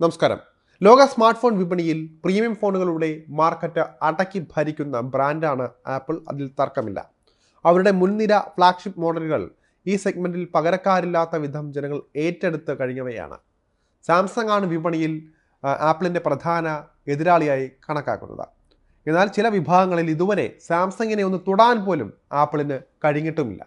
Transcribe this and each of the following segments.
നമസ്കാരം. ലോക smart phone വിപണിയിൽ പ്രീമിയം ഫോണുകളുടെ മാർക്കറ്റ് അടക്കി ഭരിക്കുന്ന ബ്രാൻഡാണ് ആപ്പിൾ. അതിൽ തർക്കമില്ല. അവരുടെ മുൻനിര ഫ്ലാഗ്ഷിപ്പ് മോഡലുകൾ ഈ സെഗ്മെന്റിൽ പകരക്കാരില്ലാത്ത വിധം ജനങ്ങൾ ഏറ്റെടുത്ത് കഴിഞ്ഞവയാണ്. സാംസങ് ആണ് വിപണിയിൽ ആപ്പിളിന്റെ പ്രധാന എതിരാളിയായി കണക്കാക്കുന്നത്. എന്നാൽ ചില വിഭാഗങ്ങളിൽ ഇതുവരെ സാംസങ്ങിനെ ഒന്ന് തൊടാൻ പോലും ആപ്പിളിന് കഴിഞ്ഞിട്ടുമില്ല.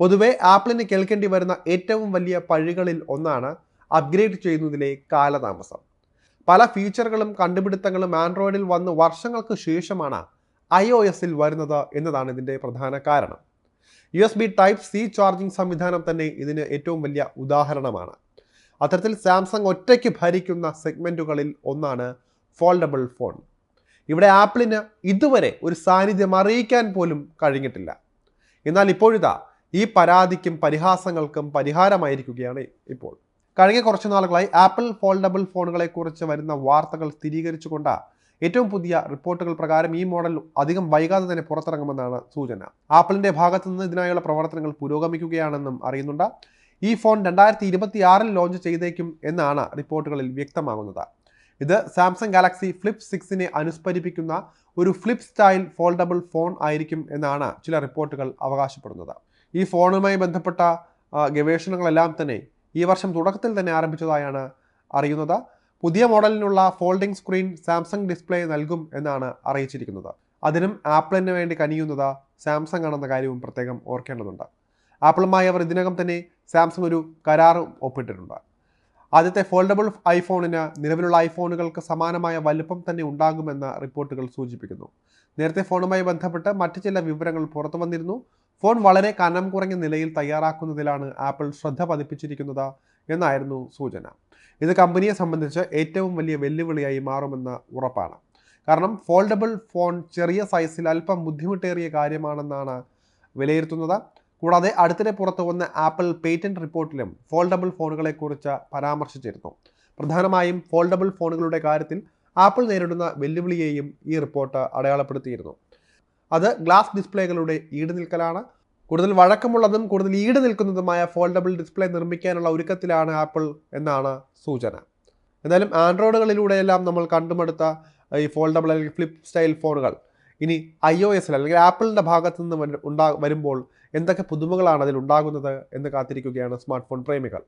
പൊതുവെ ആപ്പിളിന് കേൾക്കേണ്ടി വരുന്ന ഏറ്റവും വലിയ പഴികളിൽ ഒന്നാണ് അപ്ഗ്രേഡ് ചെയ്യുന്നതിലെ കാലതാമസം. പല ഫീച്ചറുകളും കണ്ടുപിടുത്തങ്ങളും ആൻഡ്രോയിഡിൽ വന്ന് വർഷങ്ങൾക്ക് ശേഷമാണ് ഐ ഒ എസിൽ വരുന്നത് എന്നതാണ് ഇതിന്റെ പ്രധാന കാരണം. U S B type C charging സംവിധാനം തന്നെ ഇതിന് ഏറ്റവും വലിയ ഉദാഹരണമാണ്. അത്തരത്തിൽ സാംസങ് ഒറ്റയ്ക്ക് ഭരിക്കുന്ന സെഗ്മെന്റുകളിൽ ഒന്നാണ് ഫോൾഡബിൾ ഫോൺ. ഇവിടെ ആപ്പിളിന് ഇതുവരെ ഒരു സാന്നിധ്യം അറിയിക്കാൻ പോലും കഴിഞ്ഞിട്ടില്ല. എന്നാൽ ഇപ്പോഴിതാ ഈ പരാതിക്കും പരിഹാസങ്ങൾക്കും പരിഹാരമായിരിക്കുകയാണ് ഇപ്പോൾ. കഴിഞ്ഞ കുറച്ച് നാളുകളായി ആപ്പിൾ ഫോൾഡബിൾ ഫോണുകളെക്കുറിച്ച് വരുന്ന വാർത്തകൾ സ്ഥിരീകരിച്ചുകൊണ്ട് ഏറ്റവും പുതിയ റിപ്പോർട്ടുകൾ പ്രകാരം ഈ മോഡൽ അധികം വൈകാതെ തന്നെ പുറത്തിറങ്ങുമെന്നാണ് സൂചന. ആപ്പിളിന്റെ ഭാഗത്തു നിന്ന് ഇതിനായുള്ള പ്രവർത്തനങ്ങൾ പുരോഗമിക്കുകയാണെന്നും അറിയുന്നുണ്ട്. ഈ ഫോൺ രണ്ടായിരത്തി ഇരുപത്തി ആറിൽ ലോഞ്ച് ചെയ്തേക്കും എന്നാണ് റിപ്പോർട്ടുകളിൽ വ്യക്തമാകുന്നത് ഇത് സാംസങ് ഗാലക്സി ഫ്ലിപ്പ് സിക്സിനെ അനുസ്മരിപ്പിക്കുന്ന ഒരു ഫ്ലിപ്പ് സ്റ്റൈൽ ഫോൾഡബിൾ ഫോൺ ആയിരിക്കും എന്നാണ് ചില റിപ്പോർട്ടുകൾ അവകാശപ്പെടുന്നത്. ഈ ഫോണുമായി ബന്ധപ്പെട്ട ഗവേഷണങ്ങളെല്ലാം തന്നെ ഈ വർഷം തുടക്കത്തിൽ തന്നെ ആരംഭിച്ചതായാണ് അറിയുന്നത്. പുതിയ മോഡലിനുള്ള ഫോൾഡിംഗ് സ്ക്രീൻ സാംസങ് ഡിസ്പ്ലേ നൽകും എന്നാണ് അറിയിച്ചിരിക്കുന്നത്. അതിനും ആപ്പിളിന് വേണ്ടി കനിയുന്നത് സാംസങ് ആണെന്ന കാര്യവും പ്രത്യേകം ഓർക്കേണ്ടതുണ്ട്. ആപ്പിളുമായി അവർ ഇതിനകം തന്നെ സാംസങ് ഒരു കരാറും ഒപ്പിട്ടിട്ടുണ്ട്. ആദ്യത്തെ ഫോൾഡബിൾ ഐഫോണിന് നിലവിലുള്ള ഐഫോണുകൾക്ക് സമാനമായ വലുപ്പം തന്നെ ഉണ്ടാകുമെന്ന് റിപ്പോർട്ടുകൾ സൂചിപ്പിക്കുന്നു. നേരത്തെ ഫോണുമായി ബന്ധപ്പെട്ട് മറ്റു ചില വിവരങ്ങൾ പുറത്തു വന്നിരുന്നു. ഫോൺ വളരെ കനം കുറഞ്ഞ നിലയിൽ തയ്യാറാക്കുന്നതിലാണ് ആപ്പിൾ ശ്രദ്ധ പതിപ്പിച്ചിരിക്കുന്നത് എന്നായിരുന്നു സൂചന. ഇത് കമ്പനിയെ സംബന്ധിച്ച് ഏറ്റവും വലിയ വെല്ലുവിളിയായി മാറുമെന്ന ഉറപ്പാണ്. കാരണം ഫോൾഡബിൾ ഫോൺ ചെറിയ സൈസിൽ അല്പം ബുദ്ധിമുട്ടേറിയ കാര്യമാണെന്നാണ് വിലയിരുത്തുന്നത്. കൂടാതെ അടുത്തിടെ പുറത്തു വന്ന ആപ്പിൾ പേറ്റന്റ് റിപ്പോർട്ടിലും ഫോൾഡബിൾ ഫോണുകളെക്കുറിച്ച് പരാമർശിച്ചിരുന്നു. പ്രധാനമായും ഫോൾഡബിൾ ഫോണുകളുടെ കാര്യത്തിൽ ആപ്പിൾ നേരിടുന്ന വെല്ലുവിളിയെയും ഈ റിപ്പോർട്ട് അടയാളപ്പെടുത്തിയിരുന്നു. അത് ഗ്ലാസ് ഡിസ്പ്ലേകളുടെ ഈട് നിൽക്കലാണ് കൂടുതൽ വഴക്കമുള്ളതും കൂടുതൽ ഈട് നിൽക്കുന്നതുമായ ഫോൾഡബിൾ ഡിസ്പ്ലേ നിർമ്മിക്കാനുള്ള ഒരുക്കത്തിലാണ് ആപ്പിൾ എന്നാണ് സൂചന. എന്നാലും ആൻഡ്രോയിഡുകളിലൂടെയെല്ലാം നമ്മൾ കണ്ടുമടുത്ത ഈ ഫോൾഡബിൾ അല്ലെങ്കിൽ ഫ്ലിപ്പ് സ്റ്റൈൽ ഫോണുകൾ. ഇനി ഐ ഒ എസിൽ അല്ലെങ്കിൽ ആപ്പിളിന്റെ ഭാഗത്തു നിന്ന് ഉണ്ടാ വരുമ്പോൾ എന്തൊക്കെ പുതുമകളാണ് അതിൽ ഉണ്ടാകുന്നത് എന്ന് കാത്തിരിക്കുകയാണ് സ്മാർട്ട് ഫോൺ പ്രേമികൾ.